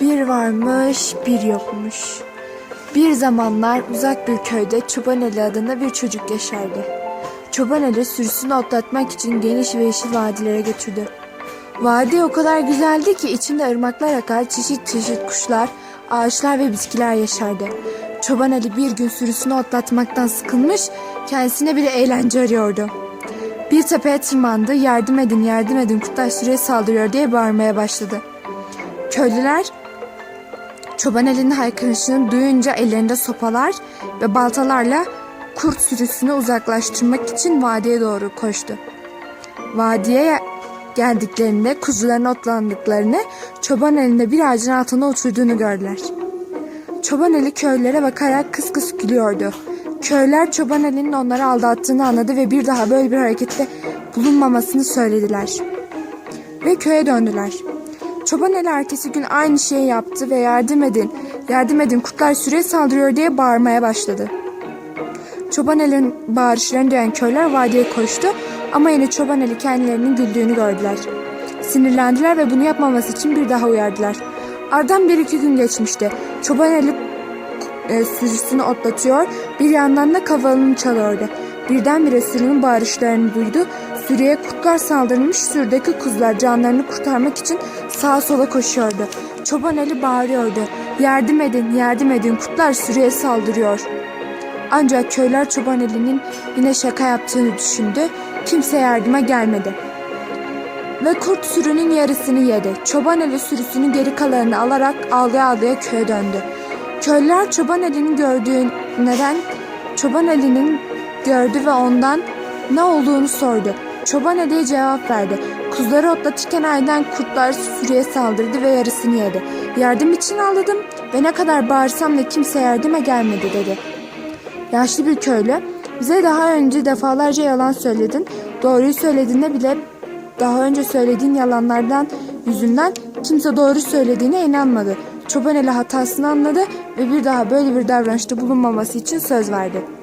Bir varmış, bir yokmuş. Bir zamanlar uzak bir köyde Çoban Ali adında bir çocuk yaşardı. Çoban Ali sürüsünü otlatmak için geniş ve yeşil vadilere götürdü. Vadi o kadar güzeldi ki içinde ırmaklar akar, çeşit çeşit kuşlar, ağaçlar ve bitkiler yaşardı. Çoban Ali bir gün sürüsünü otlatmaktan sıkılmış, kendisine bir eğlence arıyordu. Bir tepeye tırmandı, yardım edin, yardım edin, kurtlar sürüye saldırıyor diye bağırmaya başladı. Köylüler çoban elinin haykırışını duyunca ellerinde sopalar ve baltalarla kurt sürüsünü uzaklaştırmak için vadiye doğru koştu. Vadiye geldiklerinde kuzuların otlandıklarını çoban elinde bir ağacın altına oturduğunu gördüler. Çoban eli köylere bakarak kıs kıs gülüyordu. Köyler çoban elinin onları aldattığını anladı ve bir daha böyle bir harekette bulunmamasını söylediler. Ve köye döndüler. Çoban eli ertesi gün aynı şeyi yaptı ve yardım edin, yardım edin kurtlar süreye saldırıyor diye bağırmaya başladı. Çoban elin bağırışlarını duyan köyler vadiye koştu ama yine çoban eli kendilerinin güldüğünü gördüler. Sinirlendiler ve bunu yapmaması için bir daha uyardılar. Aradan bir iki gün geçmişti. Çoban eli e, sürüsünü otlatıyor, bir yandan da kavalını çalıyordu. Birdenbire sürünün bağırışlarını duydu. Sürüye kurtlar saldırmış, sürüdeki kuzular canlarını kurtarmak için sağa sola koşuyordu. Çoban eli bağırıyordu. Yardım edin, yardım edin, kurtlar sürüye saldırıyor. Ancak köyler çoban elinin yine şaka yaptığını düşündü. Kimse yardıma gelmedi. Ve kurt sürünün yarısını yedi. Çoban eli sürüsünün geri kalanını alarak ağlaya ağlaya köye döndü. Köylüler çoban elini gördüğü neden çoban elinin gördü ve ondan ne olduğunu sordu. Çoban Ali'ye cevap verdi. Kuzuları otlatırken aydan kurtlar sürüye saldırdı ve yarısını yedi. Yardım için ağladım ve ne kadar bağırsam da kimse yardıma gelmedi dedi. Yaşlı bir köylü, bize daha önce defalarca yalan söyledin. Doğruyu söylediğinde bile daha önce söylediğin yalanlardan yüzünden kimse doğru söylediğine inanmadı. Çoban eli hatasını anladı ve bir daha böyle bir davranışta bulunmaması için söz verdi.